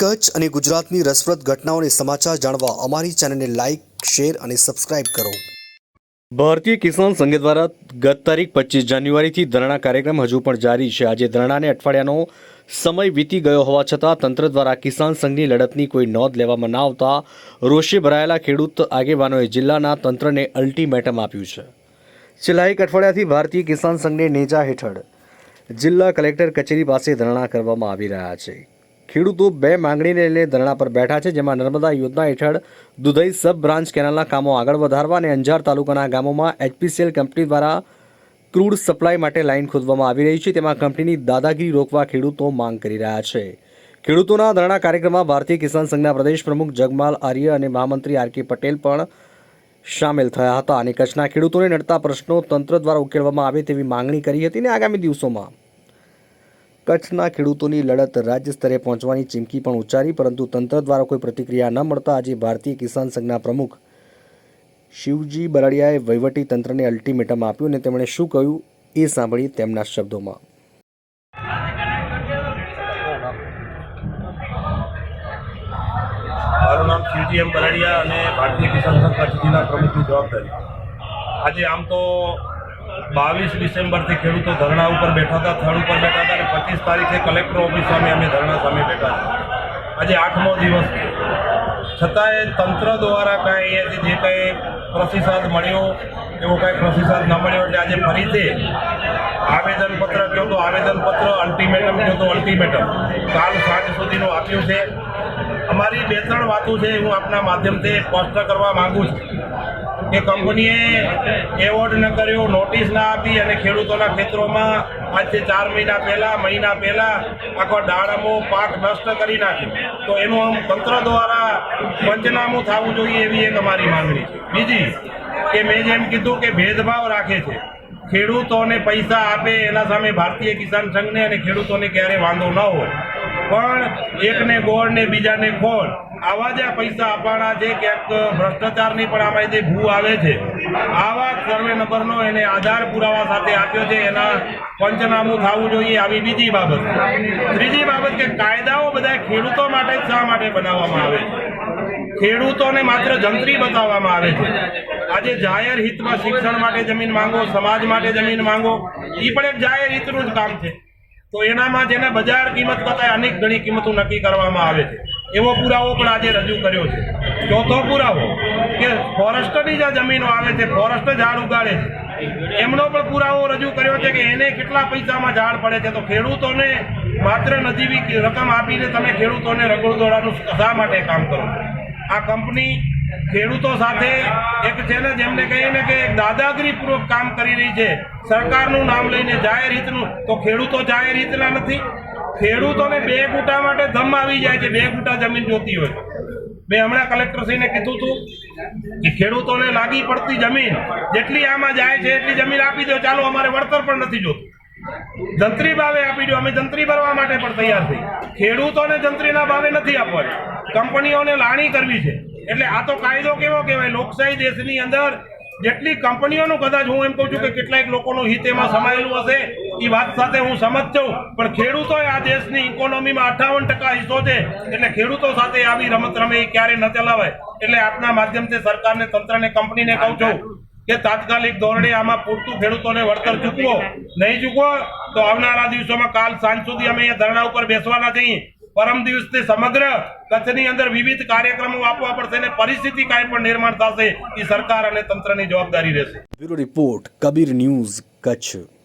કચ્છ અને ગુજરાતની રસપ્રદ ઘટનાઓને સમાચાર જાણવા અમારી ચેનલને લાઇક શેર અને સબસ્ક્રાઇબ કરો. ભારતીય કિસાન સંઘ દ્વારા ગત તારીખ પચીસ જાન્યુઆરીથી ધરણા કાર્યક્રમ હજુ પણ જારી છે. આજે ધરણાને અઠવાડિયાનો સમય વીતી ગયો હોવા છતાં તંત્ર દ્વારા કિસાન સંઘની લડતની કોઈ નોંધ લેવામાં ના આવતા રોષે ભરાયેલા ખેડૂત આગેવાનોએ જિલ્લાના તંત્રને અલ્ટિમેટમ આપ્યું છે. છેલ્લા એક અઠવાડિયાથી ભારતીય કિસાન સંઘને નેજા હેઠળ જિલ્લા કલેક્ટર કચેરી પાસે ધરણા કરવામાં આવી રહ્યા છે. ખેડૂતો બે માંગણીને લઈને ધરણા પર બેઠા છે, જેમાં નર્મદા યોજના હેઠળ દુધઈ સબ બ્રાન્ચ કેનાલના કામો આગળ વધારવા અને અંજાર તાલુકાના ગામોમાં એચપીસીએલ કંપની દ્વારા ક્રૂડ સપ્લાય માટે લાઇન ખોદવામાં આવી રહી છે. તેમાં કંપનીની દાદાગીરી રોકવા ખેડૂતો માંગ કરી રહ્યા છે. ખેડૂતોના ધરણા કાર્યક્રમમાં ભારતીય કિસાન સંઘના પ્રદેશ પ્રમુખ જગમાલ આર્ય અને મહામંત્રી આર કે પટેલ પણ સામેલ થયા હતા અને કચ્છના ખેડૂતોને નડતા પ્રશ્નો તંત્ર દ્વારા ઉકેલવામાં આવે તેવી માંગણી કરી હતી અને આગામી દિવસોમાં. કચ્છના ખેડૂતોની લડત રાજ્ય સ્તરે પહોંચવાની ચીમકી પણ ઉચ્ચારી, પરંતુ તંત્ર દ્વારા કોઈ પ્રતિક્રિયા ન મળતા આજે ભારતીય કિસાન સંઘના પ્રમુખ શિવજી બરાડિયાએ વહીવટી તંત્રને અલ્ટિમેટમ આપ્યું અને તેમણે શું કહ્યું એ સાંભળી તેમના શબ્દોમાં. અને ભારતીય કિસાન સંઘ કચ્છ જિલ્લા પ્રમુખની જવાબદારી. આજે આમ તો બાવીસ ડિસેમ્બરથી ખેડૂતો ધરણા ઉપર બેઠા હતા, થડ ઉપર બેઠા હતા અને પચીસ તારીખે કલેક્ટર ઓફિસ સામે અમે ધરણા સામે બેઠા હતા. આજે આઠમો દિવસ છતાંય તંત્ર દ્વારા કાંઈ અહીંયાથી જે કાંઈ પ્રતિસાદ મળ્યો, એવો કાંઈ પ્રતિસાદ ન મળ્યો એટલે આજે ફરીથી આવેદનપત્ર કહો તો આવેદનપત્ર અલ્ટિમેટમ કહો તો અલ્ટિમેટમ કાલ સાંજ સુધીનું આપ્યું છે. અમારી બે ત્રણ વાતો છે, હું આપના માધ્યમથી સ્પષ્ટ કરવા માંગુ છું કે કંપનીએ એવોર્ડ ન કર્યો નોટિસ ના આપી અને ખેડૂતોના ખેતરોમાં આજથી ચાર મહિના પહેલાં મહિના પહેલાં આખો દાડમો પાક નષ્ટ કરી નાખ્યો. તો એનું આમ તંત્ર દ્વારા પંચનામું થવું જોઈએ એવી એક અમારી માંગણી છે. બીજી, કે મેં જેમ કીધું કે ભેદભાવ રાખે છે. ખેડૂતોને પૈસા આપે એના સામે ભારતીય કિસાન સંઘને અને ખેડૂતોને ક્યારેય વાંધો ન હોય. પણ એકને ગોળ ને બીજાને ખોળ. આવા જે પૈસા આપવાના છે, ક્યાંક ભ્રષ્ટાચારની પણ આમાં જે ભૂ આવે છે. આવા સર્વે નંબરનો એને આધાર પુરાવા સાથે આપ્યો છે, એના પંચનામું થવું જોઈએ આવી બીજી બાબત. ત્રીજી બાબત કે કાયદાઓ બધા ખેડૂતો માટે જ શા માટે બનાવવામાં આવે છે? ખેડૂતોને માત્ર જંત્રી બતાવવામાં આવે છે. આજે જાહેર હિતમાં શિક્ષણ માટે જમીન માંગો, સમાજ માટે જમીન માંગો એ પણ એક જાહેર હિતનું જ કામ છે. તો એનામાં જેને બજાર કિંમત કરતાં અનેક ગણી કિંમતો નક્કી કરવામાં આવે છે. એવો પુરાવો પણ આજે રજૂ કર્યો છે. ચોથો પુરાવો કે ફોરેસ્ટની જે જમીનો આવે છે ફોરેસ્ટ ઝાડ ઉગાડે છે. એમનો પણ પુરાવો રજૂ કર્યો છે કે એને કેટલા પૈસામાં ઝાડ પડે છે. તો ખેડૂતોને માત્ર નજીવી રકમ આપીને તમે ખેડૂતોને રગડ દોડાનું શા માટે કામ કરો? આ કંપની ખેડૂતો સાથે એક છે ને જેમને કહીએ ને કે દાદાગીરીપૂર્વક કામ કરી રહી છે, સરકારનું નામ લઈને જાહેર હિતનું તો ખેડૂતો જાહેર હિતના નથી. ખેડૂતોને બે ગુટા માટે ધમ આવી જાય છે, બે ગુટા જમીન જોતી હોય. મેં હમણાં કલેક્ટરશ્રીને કીધું હતું કે ખેડૂતોને લાગી પડતી જમીન જેટલી આમાં જાય છે એટલી જમીન આપી દો, ચાલો અમારે વળતર પણ નથી જોતું. જંત્રી ભાવે આપી દો, અમે જંત્રી ભરવા માટે પણ તૈયાર થઈ ખેડૂતોને જંત્રીના ભાવે નથી આપવાની કંપનીઓને લાણી કરવી છે. એટલે આ તો કાયદો કેવો કહેવાય? લોકશાહી દેશની અંદર જેટલી કંપનીઓનું કદાચ હું એમ કહું છું કે કેટલાક લોકોનું હિત એમાં સમાયેલું હશે, એ વાત સાથે હું સમજ છું. પણ ખેડૂતોએ આ દેશની ઇકોનોમીમાં અઠાવન ટકા હિસ્સો છે, એટલે ખેડૂતો સાથે આવી રમત રમે એ ક્યારે ન ચલાવાય. એટલે આપના માધ્યમથી સરકારને, તંત્રને, કંપનીને કહું છું કે તાત્કાલિક ધોરણે આમાં પૂરતું ખેડૂતોને વળતર ચૂકવો. નહીં ચૂકવો, તો આવનારા દિવસોમાં કાલ સાંજ સુધી અમે અહીંયા ધરણા ઉપર બેસવાના છીએ. પરમ દિવસથી સમગ્ર કચ્છની અંદર વિવિધ કાર્યક્રમો આપવા પડશે અને પરિસ્થિતિ કાંઈ પણ નિર્માણ થશે એ સરકાર અને તંત્રની જવાબદારી રહેશે. Bureau report, Kabir news Kutch.